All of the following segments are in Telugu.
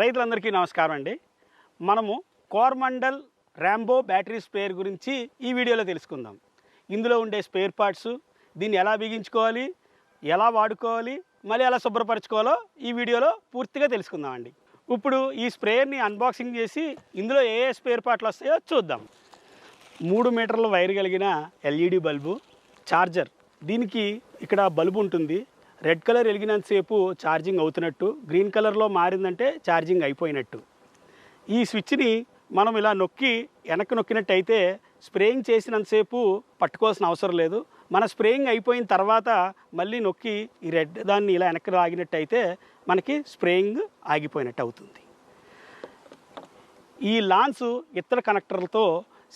రైతులందరికీ నమస్కారం అండి. మనము కోర్మండల్ ర్యాంబో బ్యాటరీ స్పేర్ గురించి ఈ వీడియోలో తెలుసుకుందాం. ఇందులో ఉండే స్పేర్ పార్ట్స్ దీన్ని ఎలా బిగించుకోవాలి ఎలా వాడుకోవాలి మళ్ళీ ఎలా శుభ్రపరచుకోవాలో ఈ వీడియోలో పూర్తిగా తెలుసుకుందామండి ఇప్పుడు ఈ స్ప్రేయర్ని అన్బాక్సింగ్ చేసి ఇందులో ఏ ఏ స్పేర్ పార్ట్లు వస్తాయో చూద్దాం. మూడు మీటర్ల వైర్ కలిగిన ఎల్ఈడి బల్బు చార్జర్. దీనికి ఇక్కడ బల్బు ఉంటుంది. రెడ్ కలర్ వెలిగినంతసేపు ఛార్జింగ్ అవుతున్నట్టు గ్రీన్ కలర్లో మారిందంటే ఛార్జింగ్ అయిపోయినట్టు. ఈ స్విచ్ని మనం ఇలా నొక్కి వెనక్కి నొక్కినట్టయితే స్ప్రేయింగ్ చేసినంతసేపు పట్టుకోవాల్సిన అవసరం లేదు. మన స్ప్రేయింగ్ అయిపోయిన తర్వాత మళ్ళీ నొక్కి ఈ రెడ్ దాన్ని ఇలా వెనక్కి లాగినట్టయితే మనకి స్ప్రేయింగ్ ఆగిపోయినట్టు అవుతుంది. ఈ లాన్స్ ఇతర కనెక్టర్లతో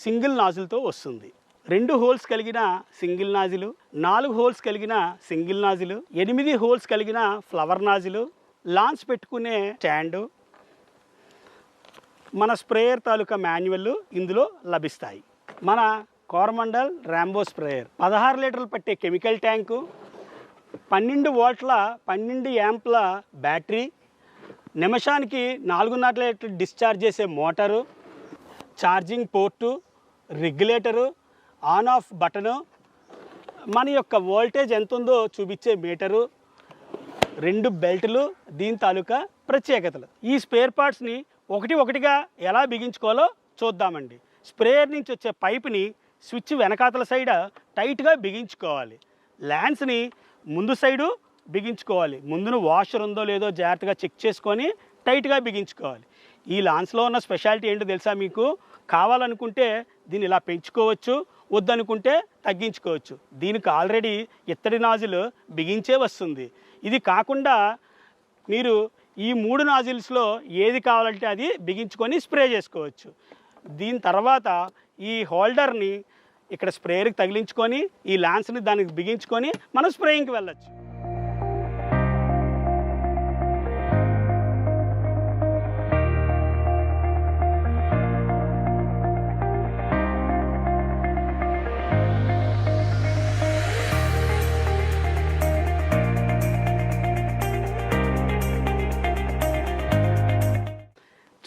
సింగిల్ నాజిల్తో వస్తుంది. రెండు హోల్స్ కలిగిన సింగిల్ నాజిలు నాలుగు హోల్స్ కలిగిన సింగిల్ నాజిలు ఎనిమిది హోల్స్ కలిగిన ఫ్లవర్ నాజిలు లాంచ్ పెట్టుకునే స్టాండు మన స్ప్రేయర్ తాలూకా మాన్యువల్ ఇందులో లభిస్తాయి. మన కోరమండల్ ర్యాంబో స్ప్రేయర్ పదహారు లీటర్లు పట్టే కెమికల్ ట్యాంకు పన్నెండు ఓట్ల పన్నెండు యాంప్ల బ్యాటరీ నిమిషానికి నాలుగున్నర లీటర్ డిశ్చార్జ్ చేసే motor charging port regulator on off button. మన యొక్క వోల్టేజ్ ఎంత ఉందో చూపించే మీటరు రెండు బెల్టులు దీని తాలూకా ప్రత్యేకతలు. ఈ స్పేర్ పార్ట్స్ని ఒకటి ఒకటిగా ఎలా బిగించుకోవాలో చూద్దామండి. స్ప్రేయర్ నుంచి వచ్చే పైపుని స్విచ్ వెనకాతల సైడ్ టైట్గా బిగించుకోవాలి. ల్యాండ్స్ని ముందు సైడు బిగించుకోవాలి. ముందున వాషర్ ఉందో లేదో జాగ్రత్తగా చెక్ చేసుకొని టైట్గా బిగించుకోవాలి. ఈ లాన్స్లో ఉన్న స్పెషాలిటీ ఏంటో తెలుసా మీకు? కావాలనుకుంటే దీన్ని ఇలా పెంచుకోవచ్చు వద్దనుకుంటే తగ్గించుకోవచ్చు. దీనికి ఆల్రెడీ ఇత్తడి నాజులు బిగించే వస్తుంది. ఇది కాకుండా మీరు ఈ మూడు నాజిల్స్లో ఏది కావాలంటే అది బిగించుకొని స్ప్రే చేసుకోవచ్చు. దీని తర్వాత ఈ హోల్డర్ని ఇక్కడ స్ప్రేయర్కి తగిలించుకొని ఈ ల్యాన్స్ని దానికి బిగించుకొని మనం స్ప్రేయింగ్కి వెళ్ళచ్చు.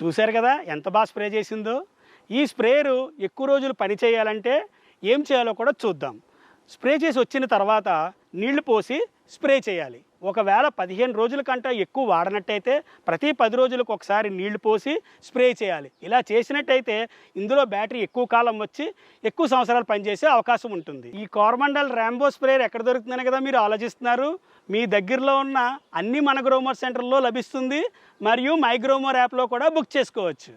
చూశారు కదా ఎంత బాగా స్ప్రే చేసిందో? ఈ స్ప్రేయరు ఎక్కువ రోజులు పని చేయాలంటే ఏం చేయాలో కూడా చూద్దాం. స్ప్రే చేసి వచ్చిన తర్వాత నీళ్ళు పోసి స్ప్రే చేయాలి. ఒకవేళ పదిహేను రోజుల కంటే ఎక్కువ వాడనట్టయితే ప్రతి పది రోజులకు ఒకసారి నీళ్ళు పోసి స్ప్రే చేయాలి. ఇలా చేసినట్టయితే ఇందులో బ్యాటరీ ఎక్కువ కాలం వచ్చి ఎక్కువ సంవత్సరాలు పనిచేసే అవకాశం ఉంటుంది. ఈ కోరమండల్ ర్యాంబో స్ప్రేయర్ ఎక్కడ దొరుకుతుందని కదా మీరు ఆలోచిస్తున్నారు? మీ దగ్గరలో ఉన్న అన్ని మన గ్రోమర్ సెంటర్లో లభిస్తుంది. మరియు మైగ్రోమోర్ యాప్లో కూడా బుక్ చేసుకోవచ్చు.